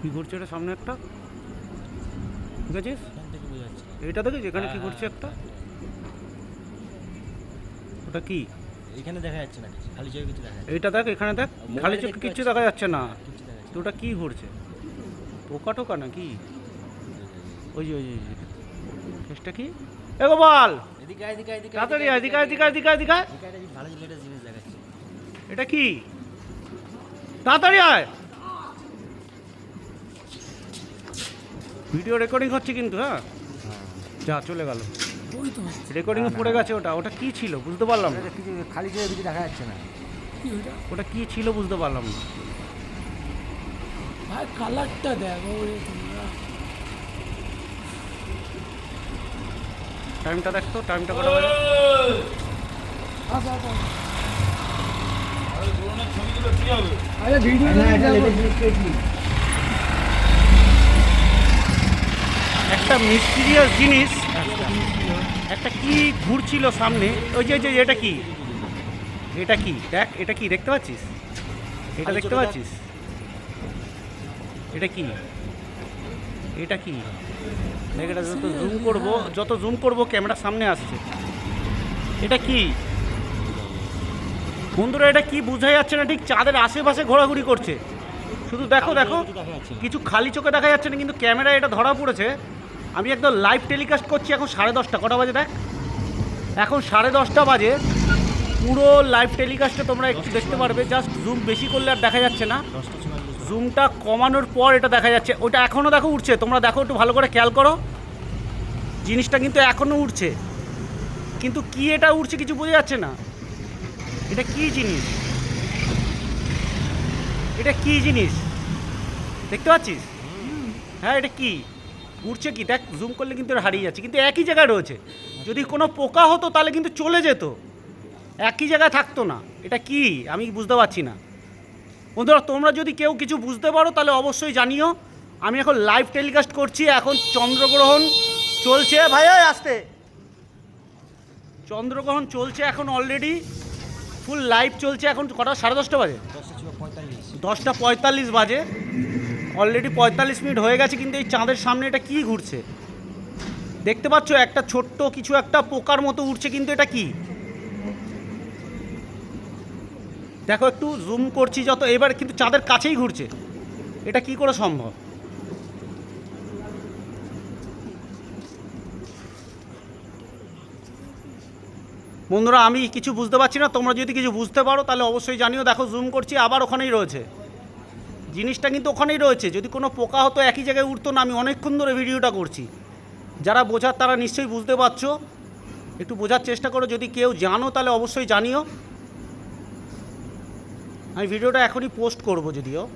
কি করছে এটা সামনে একটা? ঠিক আছে এটা দেখে যেখানে কি হ্যাঁ, করছে হ্যাঁ, একটা? ওটা কি? এখানে দেখা যাচ্ছে না কিছু খালি জায়গায় কিছু দেখা যাচ্ছে। এইটা দেখ এখানে দেখ খালি চোখে কিচ্ছু দেখা যাচ্ছে না। কিছু তো ওটা কি ঘুরছে? পোকা টোকা নাকি? ওই যে ওই যে, কেসটা কি? এ গোপাল! তাড়াতাড়ি এদিকে আয়, এদিকে এদিকে এদিকে এটা কি? তাড়াতাড়ি আয়! ভিডিও রেকর্ডিং হচ্ছে কিন্তু হ্যাঁ? যা চলে গেল। ওই তো রেকর্ডিং পড়ে গেছে ওটা। ওটা কি ছিল? বুঝতে পারলাম না। কিছু খালি জায়গায় কিছু দেখা যাচ্ছে না। কি ওইটা ওটা কি ছিল বুঝতে পারলাম না। ভাই কালারটা দেখো রে তোমরা। টাইমটা দেখ তো টাইমটা কটা বাজে? আসো আসো আরে ভিডিও একটা মিস্টিরিয়াস জিনিস একটা কি ঘুরছিল সামনে ওই যে যে এটা কি? এটা কি? দেখ এটা কি দেখতে পাচ্ছিস? এটা দেখতে পাচ্ছিস? এটা কি? এটা কি? দেখ এটা যত জুম করব যত জুম করব ক্যামেরার সামনে আসছে। এটা কি? বন্ধুরা এটা কি বোঝা যাচ্ছে না ঠিক চাঁদের আশেপাশে ঘোরাঘুরি করছে। শুধু দেখো দেখো কিছু খালি চোখে দেখা যাচ্ছে না কিন্তু ক্যামেরায় এটা ধরা পড়েছে। আমি একদম লাইভ টেলিকাস্ট করছি এখন সাড়ে দশটা কটা বাজে দেখ? এখন সাড়ে দশটা বাজে। পুরো লাইভ টেলিকাস্টে তোমরা একটু দেখতে পারবে জাস্ট জুম বেশি করলে আর দেখা যাচ্ছে না। জুমটা কমানোর পর এটা দেখা যাচ্ছে। ওটা এখনও দেখো উঠছে তোমরা দেখো একটু ভালো করে খেয়াল করো। জিনিসটা কিন্তু এখনও উঠছে। কিন্তু কি এটা উঠছে কিছু বোঝা যাচ্ছে না। এটা কি জিনিস? এটা কি জিনিস? দেখতে পাচ্ছিস? হ্যাঁ এটা কি? ঘুরছে কি? দেখ জুম করলে কিন্তু হারিয়ে যাচ্ছে। কিন্তু একই জায়গায় রয়েছে। যদি কোনো পোকা হতো, তাহলে কিন্তু চলে যেত। একই জায়গায় থাকতো না। এটা কি? আমি বুঝতে পারছি না। বন্ধুরা, তোমরা যদি কেউ কিছু বুঝতে পারো, তাহলে অবশ্যই জানিও। আমি এখন লাইভ টেলিকাস্ট করছি। এখন চন্দ্রগ্রহণ চলছে। ভাইয়া আসতে। চন্দ্রগ্রহণ চলছে এখন অলরেডি ফুল লাইভ চলছে এখন কটা? সাড়ে দশটা বাজে। দশটা পঁয়তাল্লিশ বাজে। অলরেডি পঁয়তাল্লিশ মিনিট হয়ে গেছে, কিন্তু এই চাঁদের সামনে এটা কী ঘুরছে? দেখতে পাচ্ছ, একটা ছোট্ট কিছু একটা পোকার মতো উঠছে কিন্তু এটা কি? দেখো, একটু জুম করছি যত, এবার কিন্তু চাঁদের কাছেই ঘুরছে। এটা কি করে সম্ভব? বন্ধুরা, আমি কিছু বুঝতে পারছি না। তোমরা যদি কিছু বুঝতে পারো, তাহলে অবশ্যই জানিও। দেখো জুম করছি, আবার ওখানেই রয়েছে। জিনিসটা কিন্তু ওখানেই রয়েছে। যদি কোনো পোকা হতো, একই জায়গায় উঠতো না। আমি অনেকক্ষণ ধরে ভিডিওটা করছি। যারা বোঝার, তারা নিশ্চয়ই বুঝতে পারছ। একটু বোঝার চেষ্টা করো। যদি কেউ জানো, তাহলে অবশ্যই জানিও। আমি ভিডিওটা এখনই পোস্ট করব যদিও।